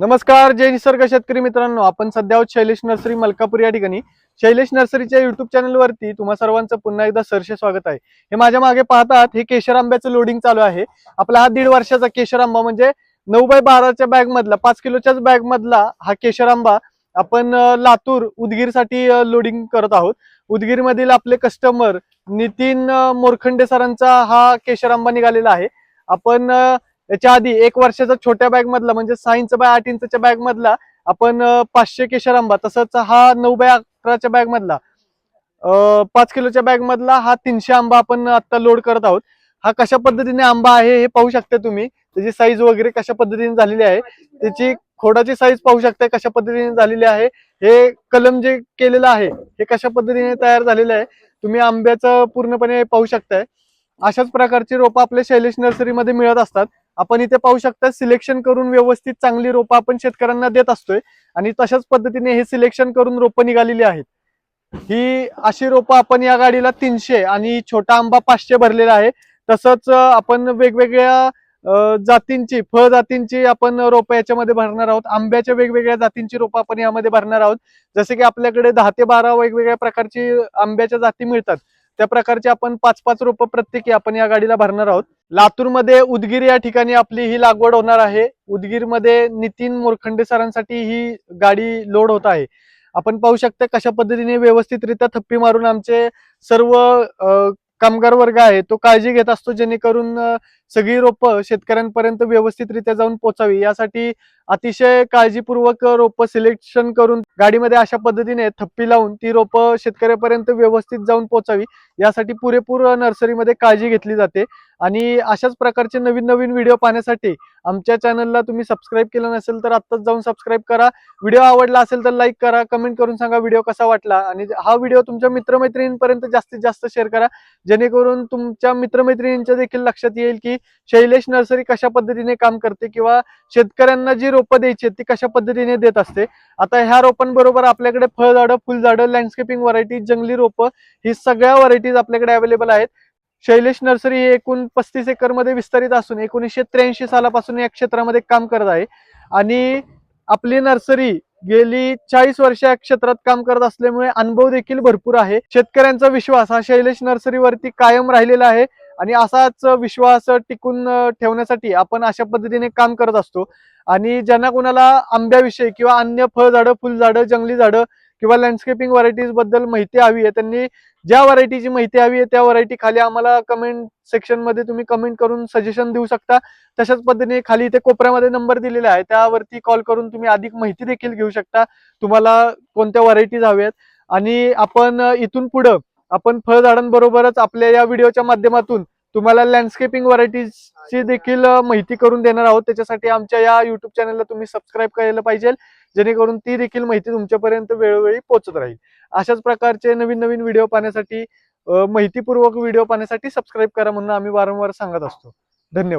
नमस्कार जय निसर्ग शेतकरी मित्रांनो. आपण सध्या आहोत शैलेश नर्सरी मलकापूर या ठिकाणी. शैलेश नर्सरीच्या युट्यूब चॅनलवरती तुम्हा सर्वांचं पुन्हा एकदा सरसे स्वागत आहे. हे माझ्या मागे पाहतात हे केशर आंब्याचं लोडिंग चालू आहे. आपला हा दीड वर्षाचा केशर आंबा म्हणजे नऊ बाय बाराच्या बॅग मधला पाच किलोच्याच बॅग मधला हा केशर आंबा आपण लातूर उदगीरसाठी लोडिंग करत आहोत. उदगीर मधील आपले कस्टमर नितीन मोरखंडे सरांचा हा केशर आंबा निघालेला आहे. आपण त्याच्या याच्या आधी एक वर्षाचा छोट्या बॅग मधला म्हणजे सहा इंच बाय आठ इंचच्या बॅग मधला आपण पाचशे केशर आंबा तसंच हा नऊ बाय अकराच्या बॅग मधला. पाच किलोच्या बॅग मधला हा तीनशे आंबा आपण आता लोड करत आहोत. हा कशा पद्धतीने आंबा आहे हे पाहू शकता तुम्ही. त्याची साईज वगैरे कशा पद्धतीने झालेली आहे. त्याची खोडाची साईज पाहू शकता कशा पद्धतीने झालेली आहे. हे कलम जे केलेलं आहे हे कशा पद्धतीने तयार झालेलं आहे तुम्ही आंब्याचं पूर्णपणे पाहू शकताय. अशाच प्रकारची रोपं आपल्या शैलेश नर्सरीमध्ये मिळत असतात. आपण इथे पाहू शकता सिलेक्शन करून व्यवस्थित चांगली रोपं आपण शेतकऱ्यांना देत असतोय. आणि तशाच पद्धतीने हे सिलेक्शन करून रोपं निघालेली आहेत. ही अशी रोपं आपण या गाडीला तीनशे आणि छोटा आंबा पाचशे भरलेला आहे. तसंच आपण वेगवेगळ्या जातींची फळ जातींची आपण रोपं याच्यामध्ये भरणार आहोत. आंब्याच्या वेगवेगळ्या जातींची रोपं आपण यामध्ये भरणार आहोत. जसे की आपल्याकडे दहा ते बारा वेगवेगळ्या प्रकारची आंब्याच्या जाती मिळतात. त्या प्रकारचे आपण पाच पाच रोप प्रत्येकी आपण या गाडीला भरणार आहोत. लातूरमध्ये उदगीर या ठिकाणी आपली ही लागवड होणार आहे. उदगीरमध्ये नितीन मोरखंडे सरांसाठी ही गाडी लोड होत आहे. आपण पाहू शकता कशा पद्धतीने व्यवस्थितरित्या थप्पी मारून आमचे सर्व कामगार वर्ग आहे तो काळजी घेत असतो जेणेकरून सगळी रोपं शेतकऱ्यांपर्यंत व्यवस्थितरित्या जाऊन पोचावी. यासाठी अतिशय काळजीपूर्वक रोपं सिलेक्शन करून गाडीमध्ये अशा पद्धतीने थप्पी लावून ती रोपं शेतकऱ्यापर्यंत व्यवस्थित जाऊन पोचावी. यासाठी पुरेपूर नर्सरीमध्ये काळजी घेतली जाते. आणि अशाच प्रकारचे नवीन नवीन व्हिडिओ पाहण्यासाठी आमच्या चॅनलला तुम्ही सबस्क्राईब केलं नसेल तर आत्ताच जाऊन सबस्क्राईब करा. व्हिडिओ आवडला असेल तर लाईक करा कमेंट करून सांगा व्हिडिओ कसा वाटला. आणि हा व्हिडिओ तुमच्या मित्रमैत्रिणींपर्यंत जास्तीत जास्त शेअर करा. जेणेकरून तुमच्या मित्रमैत्रिणींच्या देखील लक्षात येईल की शैलेश नर्सरी कशा पद्धतीने काम करते किंवा शेतकऱ्यांना जी रोपं द्यायची आहेत ती कशा पद्धतीने देत असते? आता ह्या रोपांबरोबर आपल्याकडे फळझाडं फुलझाडं लँडस्केपिंग व्हरायटी जंगली रोपं ही सगळ्या व्हरायटीज आपल्याकडे अवेलेबल आहेत. शैलेश नर्सरी ही एकूण पस्तीस एकरमध्ये विस्तारित असून एकोणीसशे त्र्याऐंशी सालापासून या क्षेत्रामध्ये काम करत आहे. आणि आपली नर्सरी गेली चाळीस वर्ष या क्षेत्रात काम करत असल्यामुळे अनुभव देखील भरपूर आहे. शेतकऱ्यांचा विश्वास हा शैलेश नर्सरीवरती कायम राहिलेला आहे. आणि असाच विश्वास टिकून ठेवण्यासाठी आपण अशा पद्धतीने काम करत असतो. आणि ज्यांना कोणाला आंब्याविषयी किंवा अन्य फळझाडं फुलझाडं जंगली झाडं किंवा लँडस्केपिंग व्हरायटीजबद्दल माहिती हवी आहे त्यांनी ज्या व्हरायटीची माहिती हवी आहे त्या व्हरायटी खाली आम्हाला कमेंट सेक्शनमध्ये तुम्ही कमेंट करून सजेशन देऊ शकता. तशाच पद्धतीने खाली इथे कोपऱ्यामध्ये नंबर दिलेला आहे त्यावरती कॉल करून तुम्ही अधिक माहिती देखील घेऊ शकता. तुम्हाला कोणत्या व्हरायटीज हव्यात? आणि आपण इथून पुढं आपण फळझाडांबरोबरच आपल्या या व्हिडिओच्या माध्यमातून तुम्हाला लँडस्केपिंग व्हरायटीजची देखील माहिती करून देणार आहोत. त्याच्यासाठी आमच्या या युट्यूब चॅनलला तुम्ही सबस्क्राईब करायला पाहिजे. जेणेकरून ती देखील माहिती तुमच्यापर्यंत वेळोवेळी पोहोचत राहील. अशाच प्रकारचे नवीन नवीन व्हिडिओ पाहण्यासाठी माहितीपूर्वक व्हिडिओ पाहण्यासाठी सबस्क्राईब करा म्हणून आम्ही वारंवार सांगत असतो. धन्यवाद.